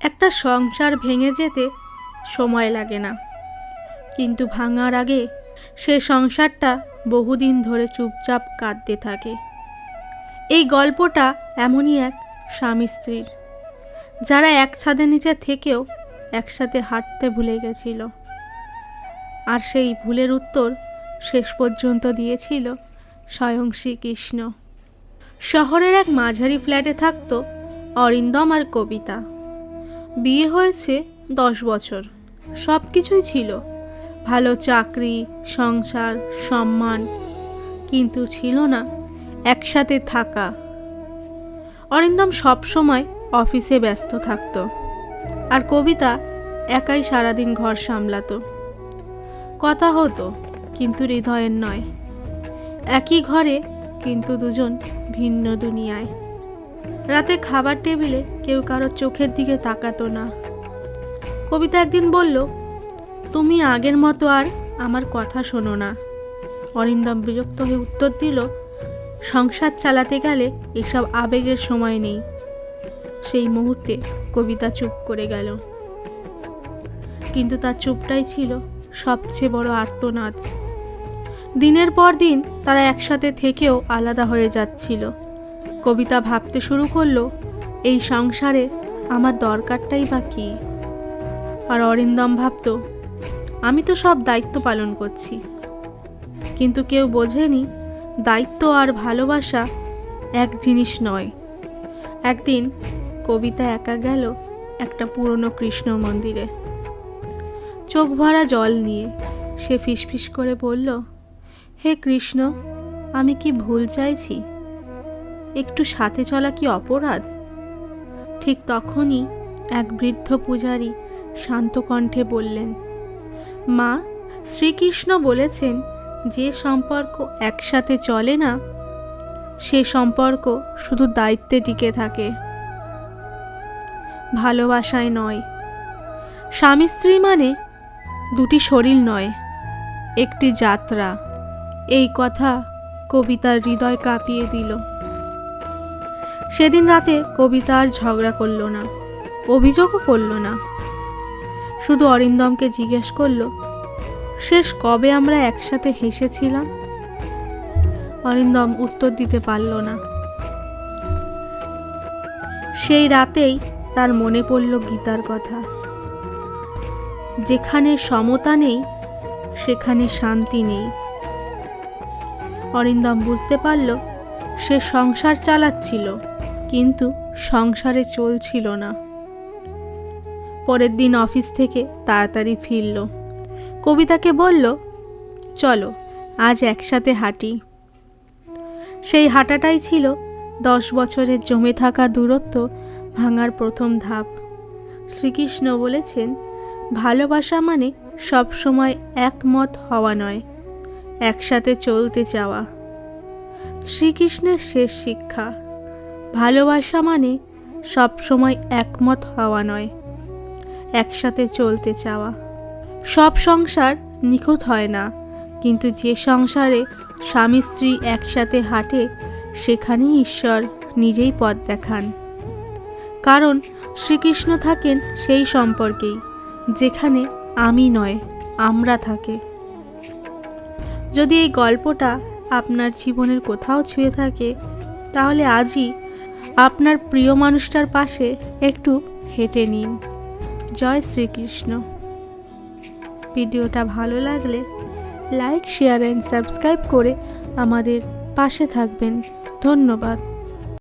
একটা সংসার ভেঙে যেতে সময় লাগে না। কিন্তু ভাঙার আগে সে সংসারটা বহুদিন ধরে চুপচাপ কাঁদতে থাকে। এই গল্পটা এমনই এক স্বামী স্ত্রীর, যারা এক ছাদের নিচে থেকেও একসাথে হাঁটতে ভুলে গেছিল। আর সেই ভুলের উত্তর শেষ পর্যন্ত দিয়েছিল স্বয়ং শ্রীকৃষ্ণ। শহরের এক মাঝারি ফ্ল্যাটে থাকতো অরিন্দম আর কবিতা। বিয়ে হয়েছে দশ বছর। সব কিছুই ছিল। ভালো চাকরি, সংসার, সম্মান, কিন্তু ছিল না একসাথে থাকা। অরিন্দম সবসময় অফিসে ব্যস্ত থাকত আর কবিতা একাই সারাদিন ঘর সামলাতো। কথা হতো, কিন্তু হৃদয়ের নয়। একই ঘরে কিন্তু দুজন ভিন্ন দুনিয়ায়। রাতে খাবার টেবিলে কেউ কারও চোখের দিকে তাকাতো না। কবিতা একদিন বলল, তুমি আগের মতো আর আমার কথা শোনো না। অরিন্দম বিরক্ত হয়ে উত্তর দিল, সংসার চালাতে গেলে এসব আবেগের সময় নেই। সেই মুহূর্তে কবিতা চুপ করে গেল। কিন্তু তার চুপটাই ছিল সবচেয়ে বড় আর্তনাদ। দিনের পর দিন তারা একসাথে থেকেও আলাদা হয়ে যাচ্ছিল। কবিতা ভাবতে শুরু করল, এই সংসারে আমার দরকারটাই বা কী? আর অরিন্দম ভাবত, আমি তো সব দায়িত্ব পালন করছি। কিন্তু কেউ বোঝেনি, দায়িত্ব আর ভালোবাসা এক জিনিস নয়। একদিন কবিতা একা গেল একটা পুরনো কৃষ্ণ মন্দিরে। চোখ ভরা জল নিয়ে সে ফিসফিস করে বলল, হে কৃষ্ণ, আমি কি ভুল চাইছি? একটু সাথে চলা কি অপরাধ? ঠিক তখনই এক বৃদ্ধ পূজারী শান্ত কণ্ঠে বললেন, মা, শ্রীকৃষ্ণ বলেছেন, যে সম্পর্ক একসাথে চলে না, সে সম্পর্ক শুধু দায়িত্বে টিকে থাকে। ভালোবাসায় নয়। স্বামী স্ত্রী মানে দুটি শরীর নয়, একটি যাত্রা। এই কথা কবিতার হৃদয় কাঁপিয়ে দিল। সেদিন রাতে কবিতা আর ঝগড়া করল না, অভিযোগও করল না। শুধু অরিন্দমকে জিজ্ঞেস করল, শেষ কবে আমরা একসাথে হেসেছিলাম? অরিন্দম উত্তর দিতে পারল না। সেই রাতেই তার মনে পড়ল গীতার কথা। যেখানে সমতা নেই, সেখানে শান্তি নেই। অরিন্দম বুঝতে পারল, সে সংসার চালাচ্ছিল। কিন্তু সংসারে চলছিল না। পরের দিন অফিস থেকে তাড়াতাড়ি ফিরল। কবিতাকে বলল, চলো, আজ একসাথে হাঁটি। সেই হাঁটাটাই ছিল দশ বছরের জমে থাকা দূরত্ব ভাঙার প্রথম ধাপ। শ্রীকৃষ্ণ বলেছেন, ভালোবাসা মানে সবসময় একমত হওয়া নয়, একসাথে চলতে চাওয়া শ্রীকৃষ্ণের শেষ শিক্ষা। ভালোবাসা মানে সবসময় একমত হওয়া নয়, একসাথে চলতে চাওয়া। সব সংসার নিখুঁত হয় না, কিন্তু যে সংসারে স্বামী স্ত্রী একসাথে হাঁটে, সেখানেই ঈশ্বর নিজেই পথ দেখান। কারণ শ্রীকৃষ্ণ থাকেন সেই সম্পর্কেই, যেখানে আমি নয়, আমরা থাকে। যদি এই গল্পটা আপনার জীবনের কোথাও ছুঁয়ে থাকে, তাহলে আজই আপনার প্রিয় মানুষটার পাশে একটু হেঁটে নিন। জয় শ্রীকৃষ্ণ। ভিডিওটা ভালো লাগলে লাইক, শেয়ার অ্যান্ড সাবস্ক্রাইব করে আমাদের পাশে থাকবেন। ধন্যবাদ।